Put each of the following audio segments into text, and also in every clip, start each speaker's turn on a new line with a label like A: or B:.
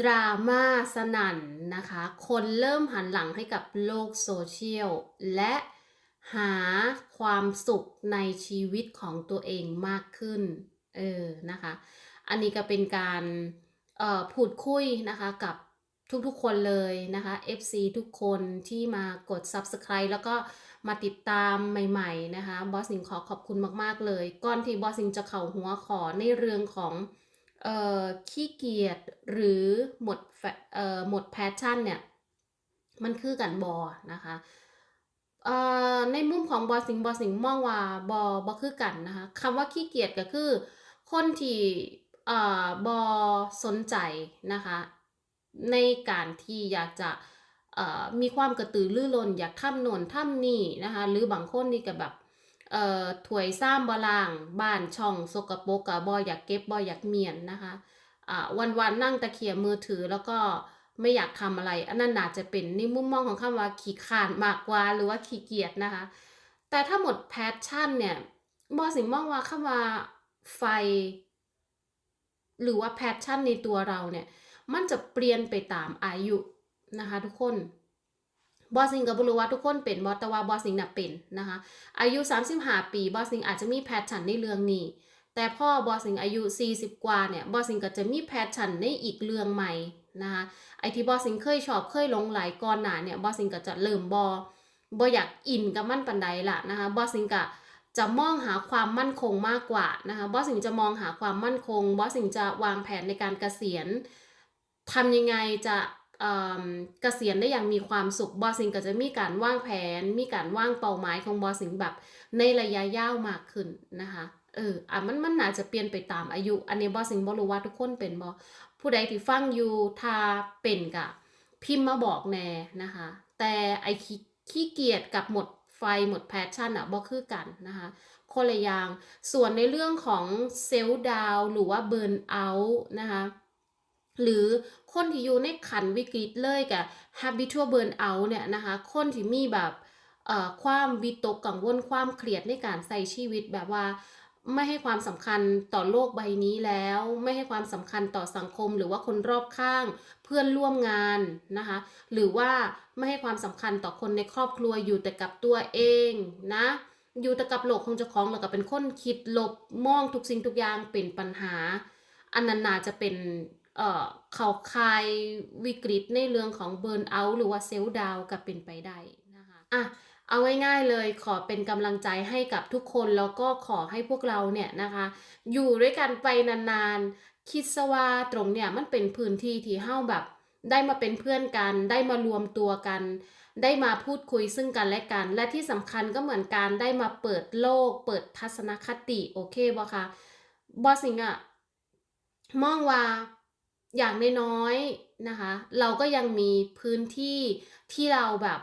A: ดราม่าสนั่นนะคะ คนเริ่มหันหลังให้กับโลกโซเชียล และหาความสุขในชีวิตของตัวเองมากขึ้น เออ นะคะ อันนี้ก็เป็นการออพูดคุยนะคะกับทุกๆ คนเลยนะคะ FC ทุกคนที่มากด Subscribe แล้วก็มาติดตามใหม่ๆนะคะ บอสสิงขอขอบคุณมากๆเลย ก่อนที่บอสสิงจะเข่าหัวขอในเรื่องของ ขี้เกียจหรือหมดแฟหมดแพชชั่นเนี่ย มันคือกันบอนะคะในมุมของบอสิงบอสิงมองว่าบอบอคือกันนะคะคำว่าขี้เกียจก็คือ คนที่บอสนใจนะคะในการที่อยากจะมีความกระตือรือร้นอยากทำโน่นทำนี่นะคะหรือบางคนนี่ก็แบบ เอ่อถวยซ้ำบล่างบ้านช่องสกปรกกับบอยากเก็บบอยากเมียนนะคะอ่าวันวันๆนั่งตะเคียมือถือแล้วก็ไม่อยากทำอะไร อันนั้นน่าจะเป็นในมุมมองของคำว่าขี้ขาดมากกว่าหรือว่าขี้เกียจนะคะ แต่ถ้าหมดแพชชั่นเนี่ยบอสิงมองว่าคำว่าไฟ หรือว่าแพชชั่นในตัวเราเนี่ย มันจะเปลี่ยนไปตามอายุนะคะทุกคน บอสซิงกับบรู้ว่าทุกคนเป็นบอสแต่ว่าบอสซิงน่ะเป็นนะคะอายุ 35 ปีบอสซิงอาจจะมีแพชชั่นในเรื่องนี้ แต่พ่อบอสซิงอายุ 40 กว่าเนี่ยบอสซิงก็จะมีแพชชั่นในอีกเรื่องใหม่นะคะไอที่บอสซิงเคยชอบเคยหลงไหลก่อนหน้าเนี่ยบอสซิงก็จะเริ่มบอบออยากอินกับมันปันใดละนะคะบอสซิงก็จะมองหาความมั่นคงมากกว่านะคะบอสซิงจะมองหาความมั่นคง บอสซิงจะวางแผนในการเกษียณทำยังไงจะ เกษียณได้อย่างมีความสุขบอสิงก็จะมีการวางแผน มีการวางเป้าหมายของบอสิงแบบในระยะยาวมากขึ้นนะคะเอออะมันมันน่าจจะเปลี่ยนไปตามอายุ อันนี้บอสิงบ่รู้ว่าทุกคนเป็นบอผู้ใดที่ฟังอยู่ถ้าเป็นกะพิมพ์มาบอกแน่นะคะ แต่ไอขี้ขี้เกียจกับหมดไฟหมดแพชชั่นอะบ่คือกันนะคะคนละอย่างส่วนในเรื่องของเซลล์ดาวหรือว่าเบิร์นเอาท์นะคะ หรือคนที่อยู่ในขันวิกฤตเลยกับ habitual burnout เนี่ยนะคะ คนที่มีแบบเอ่อความวิตกกังวลความเครียดในการใส่ชีวิตแบบว่าไม่ให้ความสำคัญต่อโลกใบนี้แล้ว ไม่ให้ความสำคัญต่อสังคม หรือว่าคนรอบข้างเพื่อนร่วมงานนะคะ หรือว่าไม่ให้ความสำคัญต่อคนในครอบครัวอยู่แต่กับตัวเองนะ อยู่แต่กับโลกของเจ้าของแล้วก็เป็นคนคิดลบมองทุกสิ่งทุกอย่างเป็นปัญหา อันนั้นน่าจะเป็น เอ่อเขาคลายวิกฤตในเรื่องของเบิร์นเอาท์หรือว่าเซลล์ดาวก็เป็นไปได้นะคะอะเอาง่ายๆเลยขอเป็นกำลังใจให้กับทุกคนแล้วก็ขอให้พวกเราเนี่ยนะคะ อยู่ด้วยกันไปนานๆ คิดซะว่าตรงเนี่ยมันเป็นพื้นที่ที่เฮ้าแบบ ได้มาเป็นเพื่อนกัน ได้มารวมตัวกัน ได้มาพูดคุยซึ่งกันและกัน และที่สำคัญก็เหมือนการได้มาเปิดโลก เปิดทัศนคติโอเคบ่คะบอสสิงอะมองว่า อย่างน้อยๆนะคะ เราก็ยังมีพื้นที่ที่เราแบบ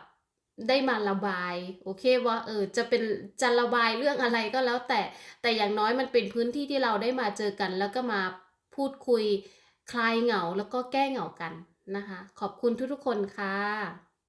A: ได้มาระบาย โอเคว่าเออจะเป็นจะระบายเรื่องอะไรก็แล้วแต่แต่อย่างน้อยมันเป็นพื้นที่ที่เราได้มาเจอกัน แล้วก็มาพูดคุยคลายเหงาแล้วก็แก้เหงากันนะคะ ขอบคุณทุกๆคนค่ะ